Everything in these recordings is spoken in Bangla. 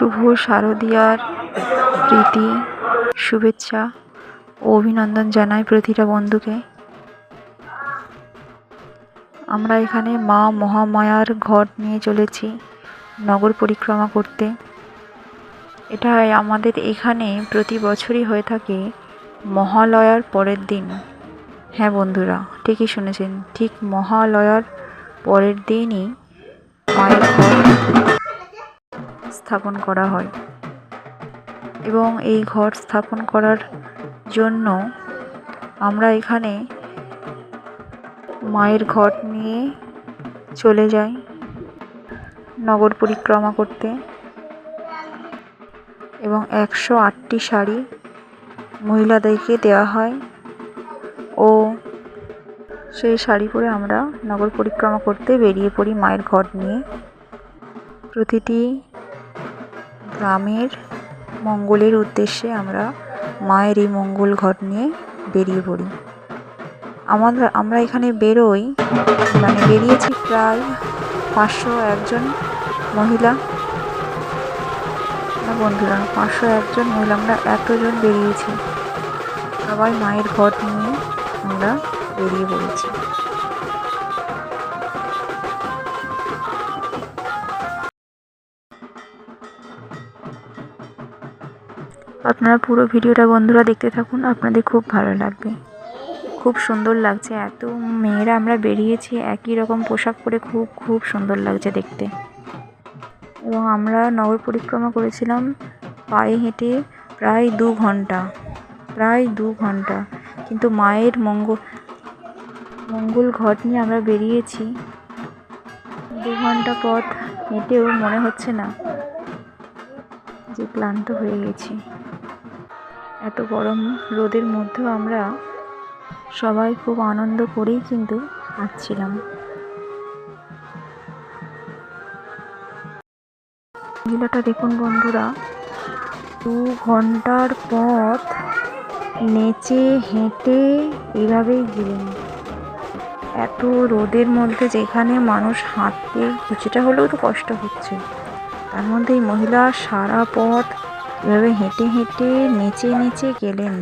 শুভ শারদিয়ার প্রীতি, শুভেচ্ছা ও অভিনন্দন জানাই প্রতিটা বন্ধুকে। আমরা এখানে মা মহামায়ার ঘট নিয়ে চলেছি নগর পরিক্রমা করতে। এটা আমাদের এখানে প্রতি বছরই হয়ে থাকে মহালয়ার পরের দিন। হ্যাঁ বন্ধুরা, ঠিকই শুনেছেন, ঠিক মহালয়ার পরের দিনই মায়ের ঘট। স্থাপন করা হয়। এবং এই ঘর স্থাপন করার জন্য আমরা এখানে মায়ের ঘট নিয়ে চলে যাই নগর পরিক্রমা করতে। এবং একশো আটটি শাড়ি মহিলাদেরকে দেওয়া হয়। ও সেই শাড়ি পরে আমরা নগর পরিক্রমা করতে বেরিয়ে পড়ি মায়ের ঘট নিয়ে। প্রতিটি গ্রামের মঙ্গলের উদ্দেশ্যে আমরা মায়ের এই মঙ্গল ঘট নিয়ে বেরিয়ে পড়ি। আমাদের, আমরা এখানে বেরোই মানে বেরিয়েছি প্রায় পাঁচশো একজন মহিলা। না বন্ধুরা, পাঁচশো একজন মহিলা, আমরা এতজন বেরিয়েছি। সবাই মায়ের ঘট নিয়ে আমরা বেরিয়ে পড়েছি। আপনারা পুরো ভিডিওটা বন্ধুরা দেখতে থাকুন, আপনাদের খুব ভালো লাগবে। খুব সুন্দর লাগছে, এত মেয়েরা আমরা বেরিয়েছি, একই রকম পোশাক পরে খুব খুব সুন্দর লাগছে দেখতে। এবং আমরা নগর পরিক্রমা করেছিলাম পায়ে হেঁটে প্রায় দু ঘণ্টা, প্রায় দু ঘণ্টা। কিন্তু মায়ের মঙ্গল মঙ্গল ঘট নিয়ে আমরা বেরিয়েছি। দু ঘণ্টা পথ হেঁটেও মনে হচ্ছে না যে ক্লান্ত হয়ে গেছি। এত গরম রোদের মধ্যেও আমরা সবাই খুব আনন্দ করেই কিন্তু হাঁটছিলাম মহিলাটা দেখুন বন্ধুরা, দু ঘণ্টার পথ নেচে হেঁটে এভাবেই গেলেন। এত রোদের মধ্যে যেখানে মানুষ হাঁটতে কিছুটা হলেও তো কষ্ট হচ্ছে, তার মধ্যে এই মহিলা সারা পথ এভাবে হেঁটে হেঁটে নেচে নেচে গেলেন।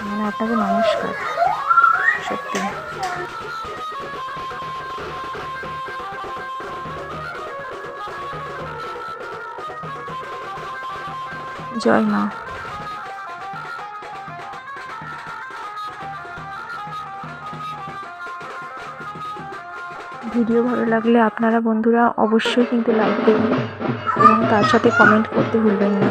মানে আপনাকে নমস্কার। সত্যি। জয় মা। ভিডিও ভালো লাগলে আপনারা বন্ধুরা অবশ্যই কিন্তু লাইক দেবেন এবং তার সাথে কমেন্ট করতে ভুলবেন না।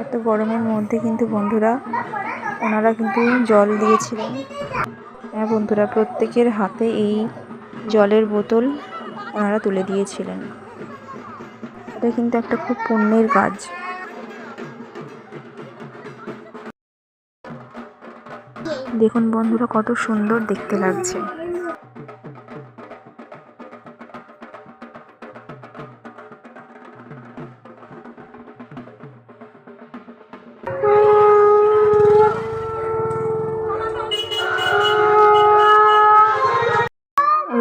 এত গরমের মধ্যে কিন্তু বন্ধুরা, ওনারা কিন্তু জল দিয়েছিলেন। হ্যাঁ বন্ধুরা, প্রত্যেকের হাতে এই জলের বোতল ওনারা তুলে দিয়েছিলেন। এটা কিন্তু একটা খুব পুণ্যের কাজ। দেখুন বন্ধুরা, কত সুন্দর দেখতে লাগছে।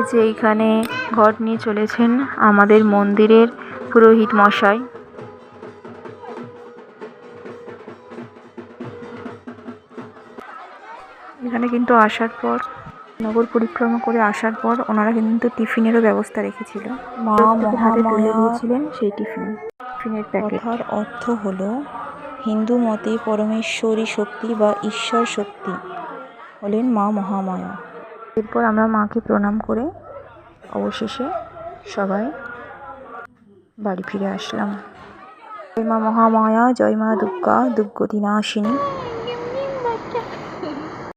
যে এইখানে ঘট নিয়ে চলেছেন আমাদের মন্দিরের পুরোহিত মশাই। এখানে কিন্তু আসার পর নগর পরিক্রমা করে আসার পর ওনারা কিন্তু টিফিনেরও ব্যবস্থা রেখেছিল। মা হাতে তুলে দিয়েছিলেন সেই টিফিন টিফিনের প্যাকেট। অর্থ হলো হিন্দু মতে পরমেশ্বরী শক্তি বা ঈশ্বর শক্তি হলেন মা মহামায়া। এরপর আমরা মাকে প্রণাম করে অবশেষে সবাই বাড়ি ফিরে আসলাম। জয় মা মহামায়া, জয় মা দুর্গা, দুর্গতিনাশিনী।